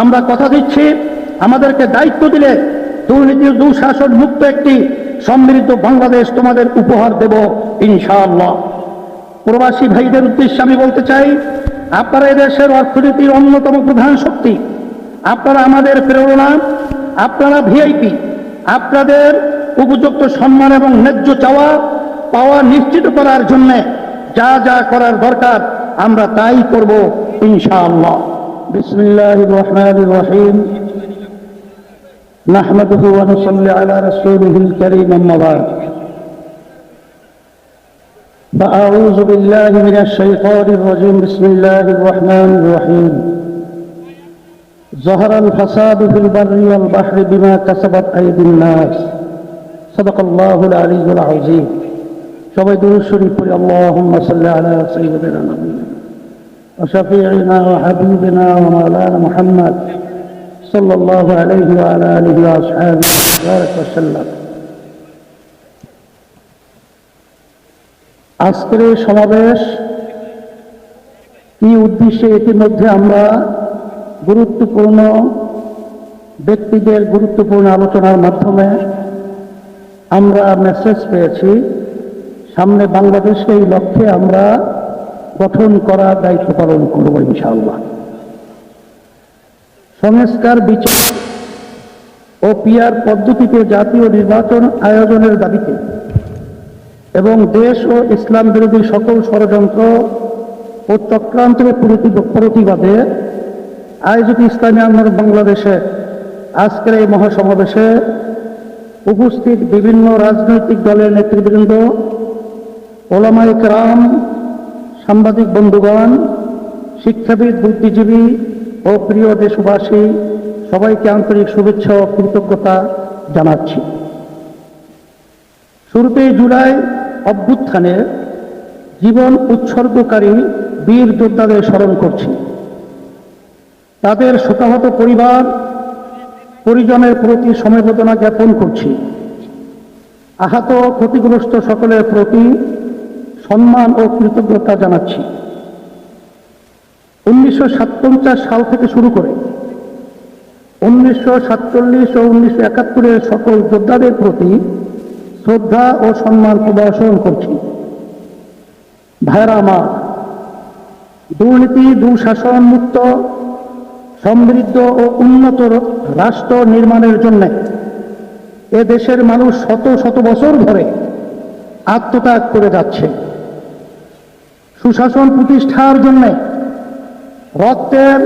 আমরা কথা দিচ্ছি, আমাদেরকে দায়িত্ব দিলে দুর্নীতি দুঃশাসন মুক্ত একটি সমৃদ্ধ বাংলাদেশ তোমাদের উপহার দেব, ইনশাআল্লাহ। প্রবাসী ভাইদের উদ্দেশ্যে আমি বলতে চাই, আপনারা এদেশের অর্থনীতির অন্যতম প্রধান শক্তি। আপনারা আমাদের প্রেরণা, আপনারা ভিআইপি আপনাদের উপযুক্ত সম্মান এবং ন্যায্য চাওয়া পাওয়া নিশ্চিত করার জন্যে যা যা করার দরকার, আমরা তাই করব, ইনশাআল্লাহ। বিসমিল্লাহ রহমান রহিম نحمده ونصلي على رسوله الكريم أما بعد فأعوذ بالله من الشيطان الرجيم بسم الله الرحمن الرحيم ظهر الفساد في البر والبحر بما كسبت أيدي الناس صدق الله العلي العظيم সবাই দুরূদ শরীফ পড়ি আল্লাহুম্মা সাল্লি আলা সাইয়্যিদিনা নাবিয়িনা ওয়া মাওলানা মুহাম্মদ সাল্লাল্লাহু আলাইহি ওয়া আলা আলিহি ওয়া আসহাবিহি ওয়া সাল্লাম আজকের এই সমাবেশ কি উদ্দেশ্যে ইতিমধ্যে আমরা গুরুত্বপূর্ণ ব্যক্তিদের গুরুত্বপূর্ণ আলোচনার মাধ্যমে আমরা মেসেজ পেয়েছি। সামনে বাংলাদেশকে এই লক্ষ্যে আমরা গঠন করার দায়িত্ব পালন করব ইনশাআল্লাহ। সংস্কার, বিচার ও পিয়ার পদ্ধতিতে জাতীয় নির্বাচন আয়োজনের দাবিতে এবং দেশ ও ইসলাম বিরোধী সকল ষড়যন্ত্র ও চক্রান্তের প্রতি- প্রতিবাদে আয়োজিত ইসলামী আন্দোলন বাংলাদেশে আজকের এই মহাসমাবেশে উপস্থিত বিভিন্ন রাজনৈতিক দলের নেতৃবৃন্দ ওলামাই রাম সাংবাদিক বন্ধুগণ, শিক্ষাবিদ, বুদ্ধিজীবী ও প্রিয় দেশবাসী, সবাইকে আন্তরিক শুভেচ্ছা ও কৃতজ্ঞতা জানাচ্ছি। শুরুতেই জুলাই অভ্যুত্থানে জীবন উৎসর্গকারী বীর যোদ্ধাদের স্মরণ করছি। তাদের শোকাহত পরিবার, পরিজনের প্রতি সমবেদনা জ্ঞাপন করছি। আহত ক্ষতিগ্রস্ত সকলের প্রতি সম্মান ও কৃতজ্ঞতা জানাচ্ছি। উনিশশো সাল থেকে শুরু করে উনিশশো সাতচল্লিশ ও উনিশশো একাত্তরের সকল যোদ্ধাদের প্রতি শ্রদ্ধা ও সম্মান প্রদর্শন করছি। ভাইরা আমার, দুর্নীতি দুঃশাসন মুক্ত সমৃদ্ধ ও উন্নত রাষ্ট্র নির্মাণের জন্য এ দেশের মানুষ শত শত বছর ধরে আত্মত্যাগ করে যাচ্ছে। সুশাসন প্রতিষ্ঠার জন্য রক্তের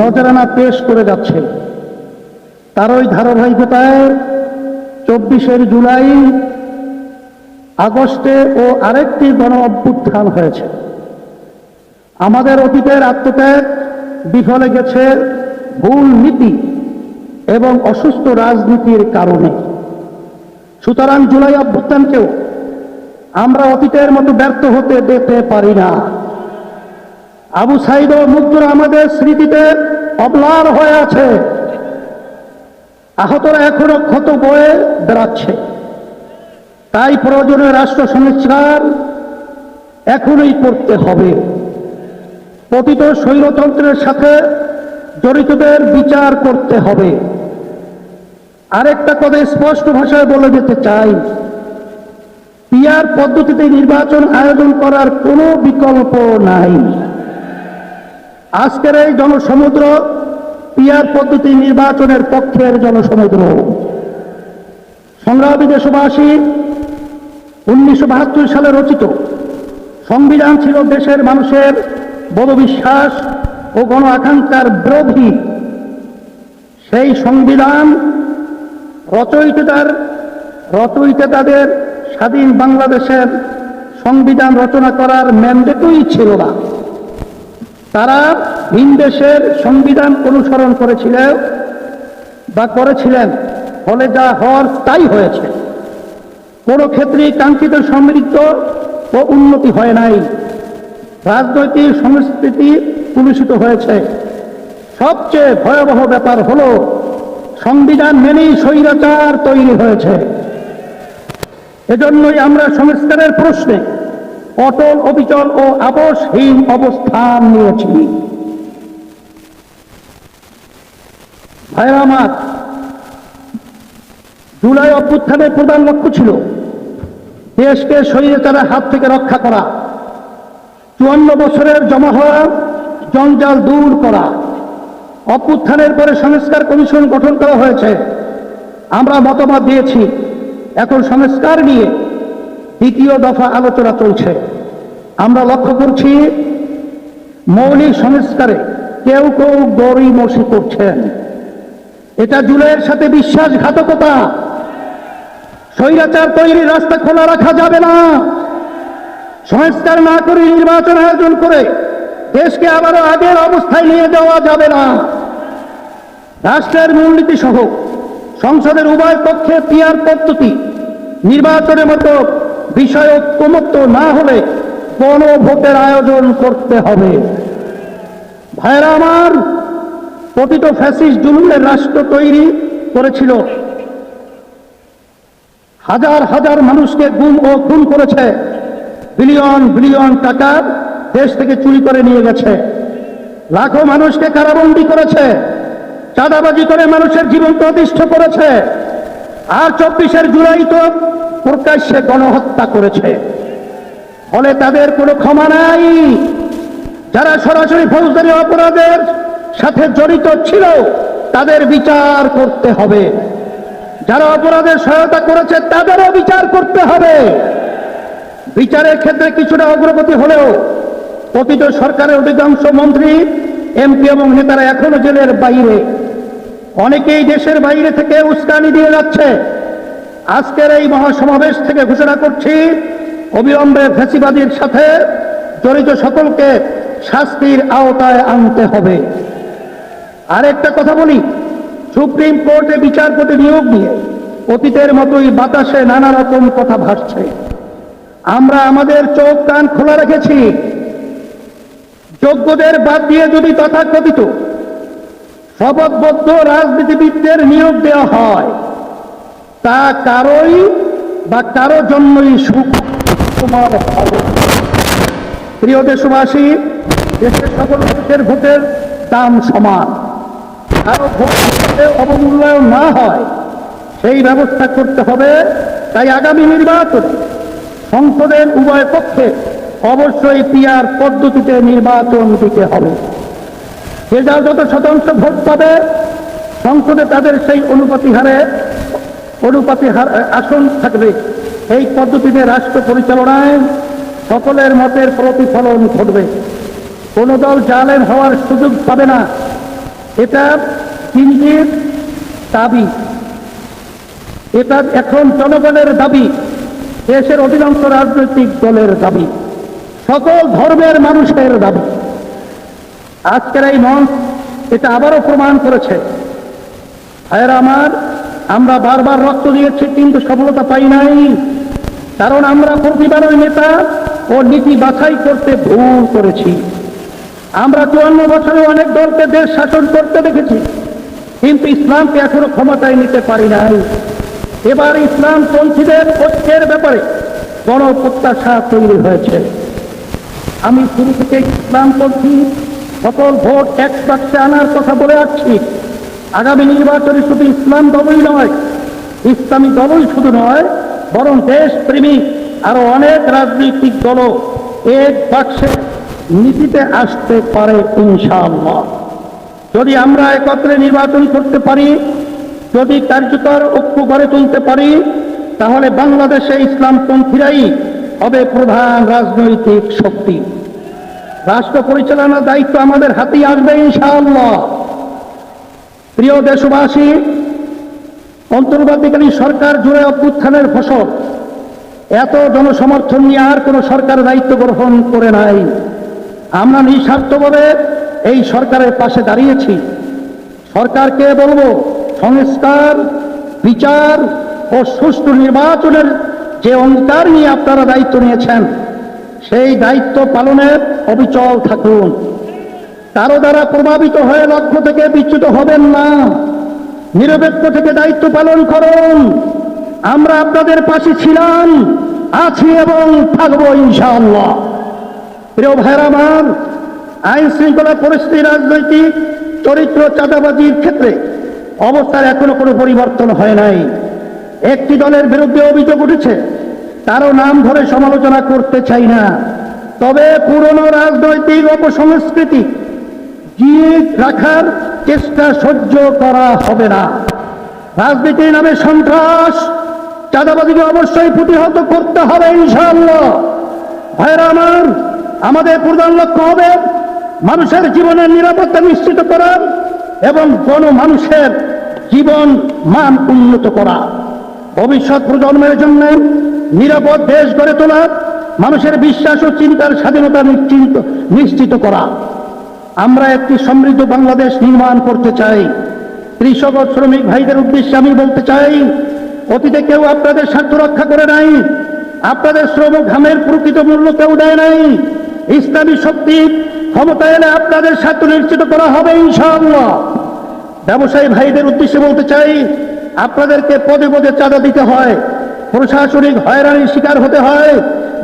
নজরানা পেশ করে যাচ্ছে। তারই ধারাবাহিকতায় চব্বিশের জুলাই আগস্টে ও আরেকটি গণ অভ্যুত্থান হয়েছে। আমাদের অতীতের আত্মত্যাগ বিফলে গেছে ভুল নীতি এবং অসুস্থ রাজনীতির কারণে। সুতরাং জুলাই অভ্যুত্থানকেও আমরা অতীতের মতো ব্যর্থ হতে দেখতে পারি না। আবু সাইদ ও আমাদের স্মৃতিতে অবলার হয়ে আছে। আহতরা এখনও ক্ষত বয়ে বেড়াচ্ছে। তাই প্রয়োজনে রাষ্ট্র সংস্কার এখনই করতে হবে। পতিত শৈলতন্ত্রের সাথে জড়িতদের বিচার করতে হবে। আরেকটা কথা স্পষ্ট ভাষায় বলে যেতে চাই। পিয়ার পদ্ধতিতে নির্বাচন আয়োজন করার কোনো বিকল্প নাই। আজকের এই জনসমুদ্র পিয়ার পদ্ধতি নির্বাচনের পক্ষের জনসমুদ্র। সংগ্রামী দেশবাসী, উনিশশো বাহাত্তর সালে রচিত সংবিধান ছিল দেশের মানুষের বোধবিশ্বাস ও গণ আকাঙ্ক্ষার বিরোধী। সেই সংবিধান রচয়িতার রচয়িতাদের স্বাধীন বাংলাদেশের সংবিধান রচনা করার ম্যান্ডেটই ছিল না। তারা ভিন দেশের সংবিধান অনুসরণ করেছিলেন বা করেছিলেন, ফলে যা হওয়ার তাই হয়েছে। কোনো ক্ষেত্রেই কাঙ্ক্ষিত সমৃদ্ধ ও উন্নতি হয় নাই। রাজনৈতিক সংস্কৃতি কলুষিত হয়েছে। সবচেয়ে ভয়াবহ ব্যাপার হলো, সংবিধান মেনেই স্বৈরাচার তৈরি হয়েছে। এজন্যই আমরা সংস্কারের প্রশ্নে অটল, অবিচল ও আবশহীন অবস্থান নিয়েছি। ভাইরা জুলাই অভ্যুত্থানের প্রধান লক্ষ্য ছিল দেশকে স্বৈরাচারের হাত থেকে রক্ষা করা, চুয়ান্ন বছরের জমা হওয়া জঞ্জাল দূর করা। অভ্যুত্থানের পরে সংস্কার কমিশন গঠন করা হয়েছে। আমরা মতামত দিয়েছি। এখন সংস্কার নিয়ে দ্বিতীয় দফা আলোচনা চলছে। আমরা লক্ষ্য করছি, মৌলিক সংস্কারে কেউ কেউ গরিমসি করছেন। এটা জুলাইয়ের সাথে বিশ্বাসঘাতকতা। স্বৈরাচার তৈরির রাস্তা খোলা রাখা যাবে না। সংস্কার না করে নির্বাচন আয়োজন করে দেশকে আবারও আগের অবস্থায় নিয়ে যাওয়া যাবে না। রাষ্ট্রের মূলনীতি সহ সংসদের উভয় পক্ষে পিয়ার পদ্ধতি নির্বাচনের মতো বিষয় ঐক্যমত্য না হলে গণভোটের আয়োজন করতে হবে। ভাইরা আমার পতিত ফ্যাসিস্ট জুলুমের রাষ্ট্র তৈরি করেছিল। হাজার হাজার মানুষকে গুম ও খুন করেছে। বিলিয়ন বিলিয়ন টাকা দেশ থেকে চুরি করে নিয়ে গেছে। লাখো মানুষকে কারাবন্দি করেছে। চাঁদাবাজি করে মানুষের জীবন প্রতিষ্ঠ করেছে। আর চব্বিশের জুলাই তো প্রকাশ্যে গণহত্যা করেছে। ফলে তাদের কোনো ক্ষমা নাই। যারা সরাসরি ফৌজদারি অপরাধের সাথে জড়িত ছিল, তাদের বিচার করতে হবে। যারা অপরাধের সহায়তা করেছে, তাদেরও বিচার করতে হবে। বিচারের ক্ষেত্রে কিছুটা অগ্রগতি হলেও প্রতিত সরকারের অধিকাংশ মন্ত্রী, এমপি এবং নেতারা এখনও জেলের বাইরে। অনেকেই দেশের বাইরে থেকে উস্কানি দিয়ে যাচ্ছে। আজকের এই মহাসমাবেশ থেকে ঘোষণা করছি, অবিলম্বে ফেসিবাদীর সাথে জড়িত সকলকে শাস্তির আওতায় আনতে হবে। আরেকটা কথা বলি, সুপ্রিম কোর্টে বিচারপতি নিয়োগ নিয়ে অতীতের মতোই বাতাসে নানা রকম কথা ভাসছে। আমরা আমাদের চোখ কান খোলা রেখেছি। যোগ্যদের বাদ দিয়ে যদি তথাকথিত শপথবদ্ধ রাজনীতিবিদদের নিয়োগ দেওয়া হয়। তা কারোই বা কারও জন্যই সুখ তোমার হবে প্রিয় দেশবাসী, দেশের সকল মানুষের ভোটের দাম সমান। কারও ভোট অবমূল্যায়ন না হয়, সেই ব্যবস্থা করতে হবে। তাই আগামী নির্বাচনে সংসদের উভয় পক্ষে অবশ্যই পিয়ার পদ্ধতিতে নির্বাচন দিতে হবে। যে যার যত শতাংশ ভোট পাবে। সংসদে তাদের সেই অনুপাতি হারে, অনুপাতি হার আসন থাকবে। এই পদ্ধতিতে রাষ্ট্র পরিচালনায় সকলের মতের প্রতিফলন ঘটবে। কোন দল জালেম হওয়ার সুযোগ পাবে না। এটা দিল্লির দাবি। এটা এখন জনগণের দাবি, দেশের অধিকাংশ রাজনৈতিক দলের দাবি। সকল ধর্মের মানুষের দাবি। আজকের এই মঞ্চ এটা আবারও প্রমাণ করেছে। ভাইয়েরা আমার, আমরা বারবার রক্ত দিয়েছি, কিন্তু সফলতা পাই নাই। কারণ আমরা প্রতিবারই নেতা ও নীতি বাছাই করতে ভুল করেছি। আমরা চুয়ান্ন বছরে অনেক দলকে দেশ শাসন করতে দেখেছি, কিন্তু ইসলামকে এখনও ক্ষমতায় নিতে পারি নাই। এবার ইসলাম পন্থীদের ঐক্যের ব্যাপারে বড় প্রত্যাশা তৈরি হয়েছে। আমি শুরু থেকে ইসলামপন্থী সকল ভোট এক বাক্সে আনার কথা বলে আসছি। আগামী নির্বাচনে শুধু ইসলাম দলই নয়, ইসলামী দলই শুধু নয়, বরং দেশ প্রেমিক আরও অনেক রাজনৈতিক দলও এক বাক্সে নীতিতে আসতে পারে ইনশাআল্লাহ। যদি আমরা একত্রে নির্বাচন করতে পারি, যদি কার্যকর ঐক্য গড়ে তুলতে পারি, তাহলে বাংলাদেশে ইসলাম ইসলামপন্থীরাই হবে প্রধান রাজনৈতিক শক্তি। রাষ্ট্র পরিচালনার দায়িত্ব আমাদের হাতেই আসবে, ইনশাআল্লাহ। প্রিয় দেশবাসী, অন্তর্বর্তীকালীন সরকার জুড়ে অভ্যুত্থানের ফসল, এত জনসমর্থন নিয়ে আর কোনো সরকার দায়িত্ব গ্রহণ করে নাই। আমরা নিঃস্বার্থভাবে এই সরকারের পাশে দাঁড়িয়েছি। সরকারকে বলব, সংস্কার, বিচার ও সুষ্ঠু নির্বাচনের যে অঙ্গীকার নিয়ে আপনারা দায়িত্ব নিয়েছেন সেই দায়িত্ব পালনের অবিচল থাকুন। কারও দ্বারা প্রভাবিত হয়ে লক্ষ্য থেকে বিচ্যুত হবেন না। নিরপেক্ষ থেকে দায়িত্ব পালন করুন। আমরা আপনাদের পাশে ছিলাম, আছি এবং থাকব ইনশাআল্লাহ। প্রিয় ভাইরা আমার, আইন শৃঙ্খলা পরিস্থিতি রাজনৈতিক চরিত্র চাঁদাবাজির ক্ষেত্রে অবস্থার এখনও কোনো পরিবর্তন হয় নাই। একটি দলের বিরুদ্ধে অভিযোগ উঠেছে তারও নাম ধরে সমালোচনা করতে চাই না। তবে পুরনো রাজনৈতিক অপসংস্কৃতি জিয়ে রাখার চেষ্টা সহ্য করা হবে না। রাজনীতির নামে সন্ত্রাস চাঁদাবাদিকে অবশ্যই প্রতিহত করতে হবে ইনশাআল্লাহ। ভাইরা আমার, আমাদের প্রধান লক্ষ্য হবে মানুষের জীবনের নিরাপত্তা নিশ্চিত করা এবং গণমানুষের জীবন মান উন্নত করা। ভবিষ্যৎ প্রজন্মের জন্য নিরাপদ দেশ গড়ে তোলা, মানুষের বিশ্বাস ও চিন্তার স্বাধীনতা নিশ্চিত নিশ্চিত করা। আমরা একটি সমৃদ্ধ বাংলাদেশ নির্মাণ করতে চাই। কৃষক ও শ্রমিক ভাইদের উদ্দেশ্যে আমি বলতে চাই, অতীতে কেউ আপনাদের স্বার্থ রক্ষা করে নাই, আপনাদের শ্রম ঘামের প্রকৃত মূল্য কেউ দেয় নাই। ইসলামী শক্তি ক্ষমতা এলে আপনাদের স্বার্থ নিশ্চিত করা হবে, ইনশাআল্লাহ। ব্যবসায়ী ভাইদের উদ্দেশ্যে বলতে চাই, আপনাদেরকে পদে পদে চাঁদা দিতে হয়। প্রশাসনিক হয়রানির শিকার হতে হয়,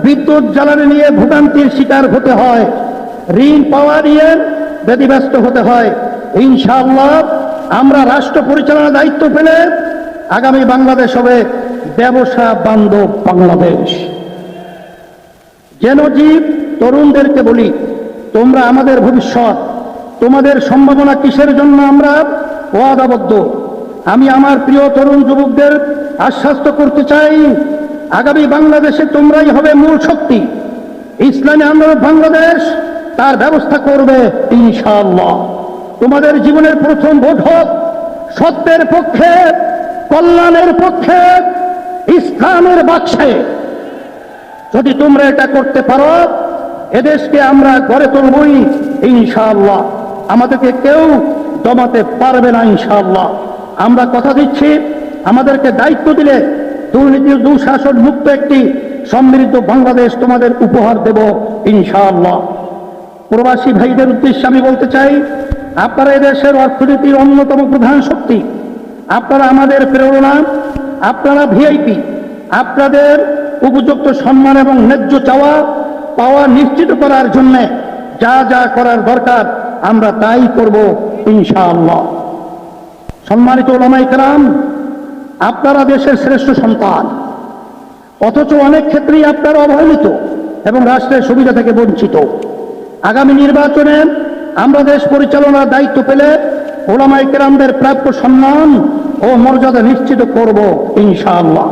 বিদ্যুৎ জ্বালানি নিয়ে ভোগান্তির শিকার হতে হয়, ঋণ পাওয়া নিয়ে ব্যতিব্যস্ত হতে হয়। ইনশাআল্লাহ, আমরা রাষ্ট্র পরিচালনার দায়িত্ব পেলে আগামী বাংলাদেশ হবে ব্যবসা বান্ধব বাংলাদেশ। যেন জীব তরুণদেরকে বলি, তোমরা আমাদের ভবিষ্যৎ, তোমাদের সম্ভাবনা কিসের জন্য আমরা ওয়াদাবদ্ধ? আমি আমার প্রিয় তরুণ যুবকদের আশ্বাস্ত করতে চাই, আগামী বাংলাদেশে তোমরাই হবে মূল শক্তি। ইসলামী আন্দোলন বাংলাদেশ তার ব্যবস্থা করবে ইনশাআল্লাহ। তোমাদের জীবনের প্রথম ভোট হোক, সত্যের পক্ষে, কল্যাণের পক্ষে, ইসলামের বাক্সে। যদি তোমরা এটা করতে পারো, এদেশকে আমরা গড়ে তুলবই ইনশাআল্লাহ। আমাদেরকে কেউ দমাতে পারবে না ইনশাআল্লাহ। আমরা কথা দিচ্ছি আমাদেরকে দায়িত্ব দিলে দুর্নীতির দুঃশাসন মুক্ত একটি সমৃদ্ধ বাংলাদেশ তোমাদের উপহার দেব ইনশাআল্লাহ। প্রবাসী ভাইদের উদ্দেশ্যে আমি বলতে চাই, আপনারা এদেশের অর্থনীতির অন্যতম প্রধান শক্তি। আপনারা আমাদের প্রেরণা, আপনারা ভিআইপি। আপনাদের উপযুক্ত সম্মান এবং ন্যায্য চাওয়া পাওয়া নিশ্চিত করার জন্য যা যা করার দরকার, আমরা তাই করব ইনশাআল্লাহ। সম্মানিত ওলামাই কালাম আপনারা দেশের শ্রেষ্ঠ সন্তান। অথচ অনেক ক্ষেত্রেই আপনারা অবহেলিত এবং রাষ্ট্রের সুবিধা থেকে বঞ্চিত। আগামী নির্বাচনে আমরা দেশ পরিচালনার দায়িত্ব পেলে ওলামাই কেরামদের প্রাপ্য সম্মান ও মর্যাদা নিশ্চিত করব ইনশাআল্লাহ।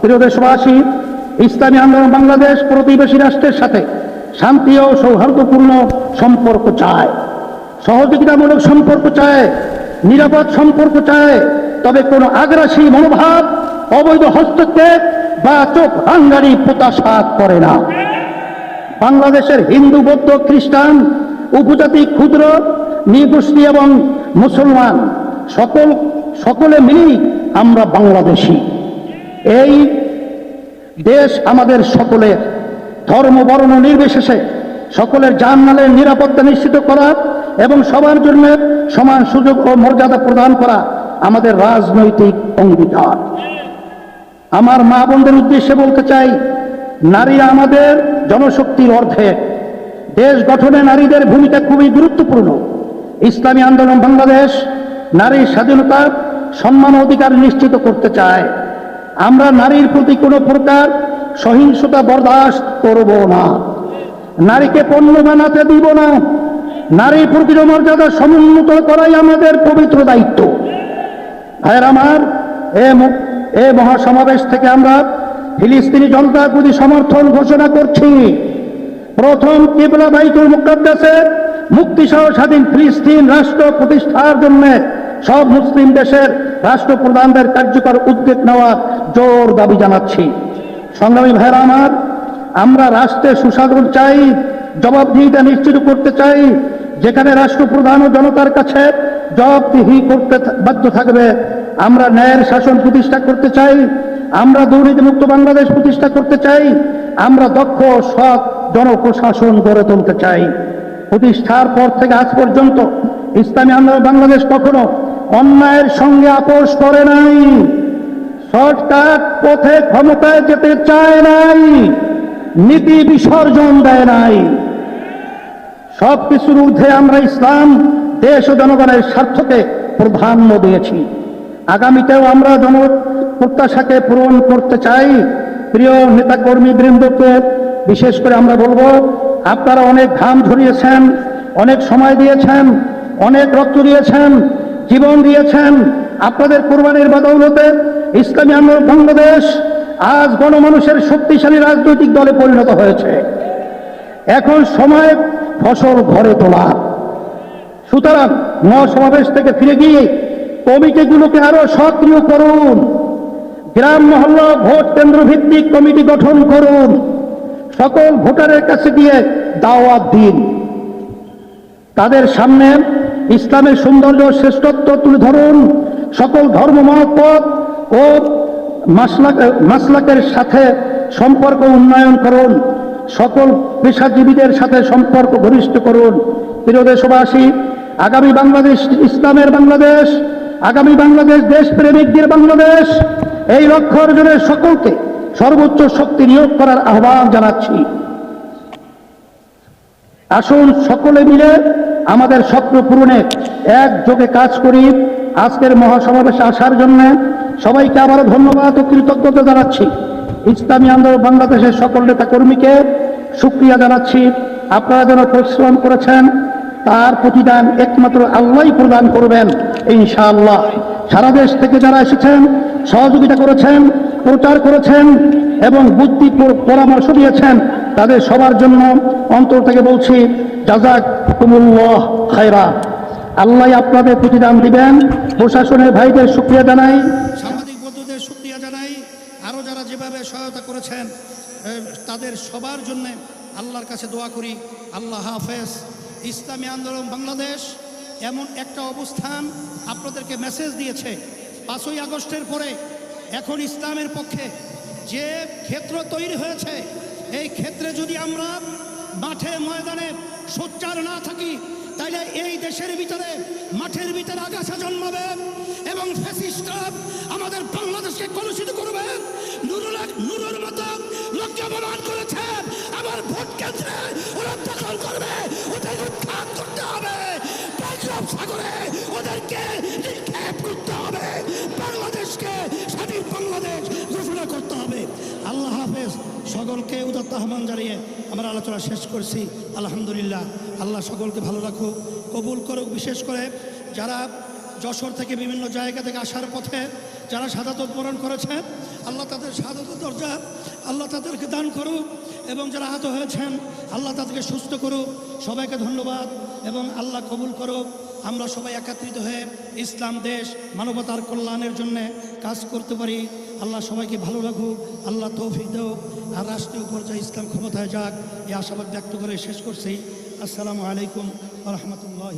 প্রিয় দেশবাসী, ইসলামী আন্দোলন বাংলাদেশ প্রতিবেশী রাষ্ট্রের সাথে শান্তি ও সৌহার্দ্যপূর্ণ সম্পর্ক চায়। সহযোগিতামূলক সম্পর্ক চায়, নিরাপদ সম্পর্ক চায় তবে কোনো আগ্রাসী মনোভাব, অবৈধ হস্তক্ষেপ বা চোখ হাঙ্গারি প্রত্যাশা করে না। বাংলাদেশের হিন্দু, বৌদ্ধ, খ্রিস্টান, উপজাতি, ক্ষুদ্র, নৃগোষ্ঠী এবং মুসলমান সকল, সকলে মিলেই আমরা বাংলাদেশি। এই দেশ আমাদের সকলের ধর্ম, বর্ণ নির্বিশেষে সকলের জানমালের নিরাপত্তা নিশ্চিত করা এবং সবার জন্য সমান সুযোগ ও মর্যাদা প্রদান করা আমাদের রাজনৈতিক অঙ্গীকার। আমার মা বোনদের উদ্দেশ্যে বলতে চাই নারীরা আমাদের জনশক্তির অর্ধে। দেশ গঠনে নারীদের ভূমিকা খুবই গুরুত্বপূর্ণ। ইসলামী আন্দোলন বাংলাদেশ নারীর স্বাধীনতা সম্মান অধিকার নিশ্চিত করতে চায়। আমরা নারীর প্রতি কোনো প্রকার সহিংসতা বরদাস্ত করব না। নারীকে পণ্য বানাতে দিব না। নারীর প্রকৃত মর্যাদা সমুন্নত করাই আমাদের পবিত্র দায়িত্ব। ভাইয়ের আমার, এ মহাসমাবেশ থেকে আমরা ফিলিস্তিনি জনতার প্রতি সমর্থন ঘোষণা করছি। প্রথম কিবলা বাইতুল মুকাদ্দাসে মুক্তি সহ স্বাধীন ফিলিস্তিন রাষ্ট্র প্রতিষ্ঠার জন্য সব মুসলিম দেশের রাষ্ট্রপ্রধানদের কার্যকর উদ্যোগ নেওয়ার জোর দাবি জানাচ্ছি। সংগ্রামী ভাইরা আমার, আমরা রাষ্ট্রের সুশাসন চাই, জবাবদিহিতা নিশ্চিত করতে চাই, যেখানে রাষ্ট্রপ্রধান ও জনতার কাছে জবাবদিহি করতে বাধ্য থাকবে। আমরা ন্যায়ের শাসন প্রতিষ্ঠা করতে চাই, আমরা দুর্নীতিমুক্ত বাংলাদেশ প্রতিষ্ঠা করতে চাই, আমরা দক্ষ, সৎ জনপ্রশাসন গড়ে তুলতে চাই। প্রতিষ্ঠার পর থেকে আজ পর্যন্ত ইসলামী আন্দোলন বাংলাদেশ কখনো অন্যায়ের সঙ্গে আপোষ করে নাই। শর্টকাট পথে ক্ষমতায় যেতে চায় নাই, নীতি বিসর্জন দেয় নাই। সব কিছুর ঊর্ধ্বে আমরা ইসলাম দেশ ও জনগণের স্বার্থকে প্রাধান্য দিয়েছি। আগামীতেও আমরা জন প্রত্যাশাকে পূরণ করতে চাই। প্রিয় নেতাকর্মী বৃন্দকে, বিশেষ করে আমরা বলব, আপনারা অনেক ঘাম ঝরিয়েছেন, অনেক সময় দিয়েছেন, অনেক রক্ত দিয়েছেন, জীবন দিয়েছেন। আপনাদের কোরবানির বদৌলতে ইসলামী আন্দোলন বাংলাদেশ আজ গণমানুষের শক্তিশালী রাজনৈতিক দলে পরিণত হয়েছে। এখন সময় ফসল ঘরে তোলা। সুতরাং মহাসমাবেশ থেকে ফিরে গিয়ে কমিটিগুলোকে আরও সক্রিয় করুন। গ্রাম মহল্লা ভোট কেন্দ্র ভিত্তিক কমিটি গঠন করুন। সকল ভোটারের কাছে গিয়ে দাওয়াত দিন। তাদের সামনে ইসলামের সৌন্দর্য শ্রেষ্ঠত্ব তুলে ধরুন। সকল ধর্ম মহৎপথ ও মাসলাক, মাসলাকের সাথে সম্পর্ক উন্নয়ন করুন। সকল পেশাজীবীদের সাথে সম্পর্ক ঘনিষ্ঠ করুন। প্রিয় দেশবাসী আগামী বাংলাদেশ ইসলামের বাংলাদেশ, আগামী বাংলাদেশ দেশপ্রেমিকদের বাংলাদেশ, এই লক্ষ্য অর্জনের সকলকে সর্বোচ্চ শক্তি নিয়োগ করার আহ্বান জানাচ্ছি। আসুন সকলে মিলে আমাদের স্বপ্ন পূরণে একযোগে কাজ করি। আজকের মহাসমাবেশে আসার জন্য সবাইকে আবারও ধন্যবাদ ও কৃতজ্ঞতা জানাচ্ছি। ইসলামী আন্দোলন বাংলাদেশের সকল নেতা কর্মীকে সুক্রিয়া জানাচ্ছি। আপনারা যেন পরিশ্রম করেছেন তার প্রতিদান একমাত্র আল্লাহই প্রদান করবেন, ইনশাআল্লাহ। সারা দেশ থেকে যারা এসেছেন, সহযোগিতা করেছেন, প্রচার করেছেন এবং বুদ্ধি পরামর্শ দিয়েছেন, তাদের সবার জন্য অন্তর থেকে বলছি জাজাক কুমুল্লাহ খায়রা। আল্লাহ আপনাদের প্রতিদান দিবেন। প্রশাসনের ভাইদের শুক্রিয়া জানাই। সাংবাদিক বন্ধুদের শুক্রিয়া জানাই। আরও যারা যেভাবে সহায়তা করেছেন তাদের সবার জন্য আল্লাহর কাছে দোয়া করি। আল্লাহ হাফেজ। ইসলামী আন্দোলন বাংলাদেশ এমন একটা অবস্থান আপনাদেরকে মেসেজ দিয়েছে। পাঁচই আগস্টের পরে এখন ইসলামের পক্ষে যে ক্ষেত্র তৈরি হয়েছে, এই ক্ষেত্রে যদি আমরা মাঠে ময়দানে সোচ্চার না থাকি, তাইলে এই দেশের ভিতরে মাঠের ভিতরে আগাছা জন্মাবে এবং আমাদের বাংলাদেশকে কলুষিত করবে। নুরুল নুরুর মতো লোককে অপমান করেছে। আবার ভোট কেন্দ্রে ওরা দখল করবে। ওদের উৎখাত করতে হবে। ব্যাকরপ সাগরে ওদেরকে নিক্ষেপ করতে হবে। বাংলাদেশকে, স্বাধীন বাংলাদেশ ঘোষণা করতে হবে। আল্লাহ হাফেজ, সকলকে উদাত্ত আহ্বান জানিয়ে আমরা আলোচনা শেষ করছি। আলহামদুলিল্লাহ, আল্লাহ সকলকে ভালো রাখুক, কবুল করুক। বিশেষ করে যারা যশোর থেকে বিভিন্ন জায়গা থেকে আসার পথে যারা সাদাত বরণ করেছেন আল্লাহ তাদের সাদাত দরজা, আল্লাহ তাদেরকে দান করুক এবং যারা আহত হয়েছেন, আল্লাহ তাদেরকে সুস্থ করুক সবাইকে ধন্যবাদ এবং আল্লাহ কবুল করুক আমরা সবাই একত্রিত হয়ে ইসলাম, দেশ, মানবতার কল্যাণের জন্য কাজ করতে পারি। আল্লাহ সবাইকে ভালো রাখুক, আল্লাহ তৌফিক দেও। আর রাষ্ট্রীয় পর্যায়ে ইসলাম ক্ষমতায় যাক, এই আশাবাদ ব্যক্ত করে শেষ করছি। আসসালামু আলাইকুম রহমতুল্লাহ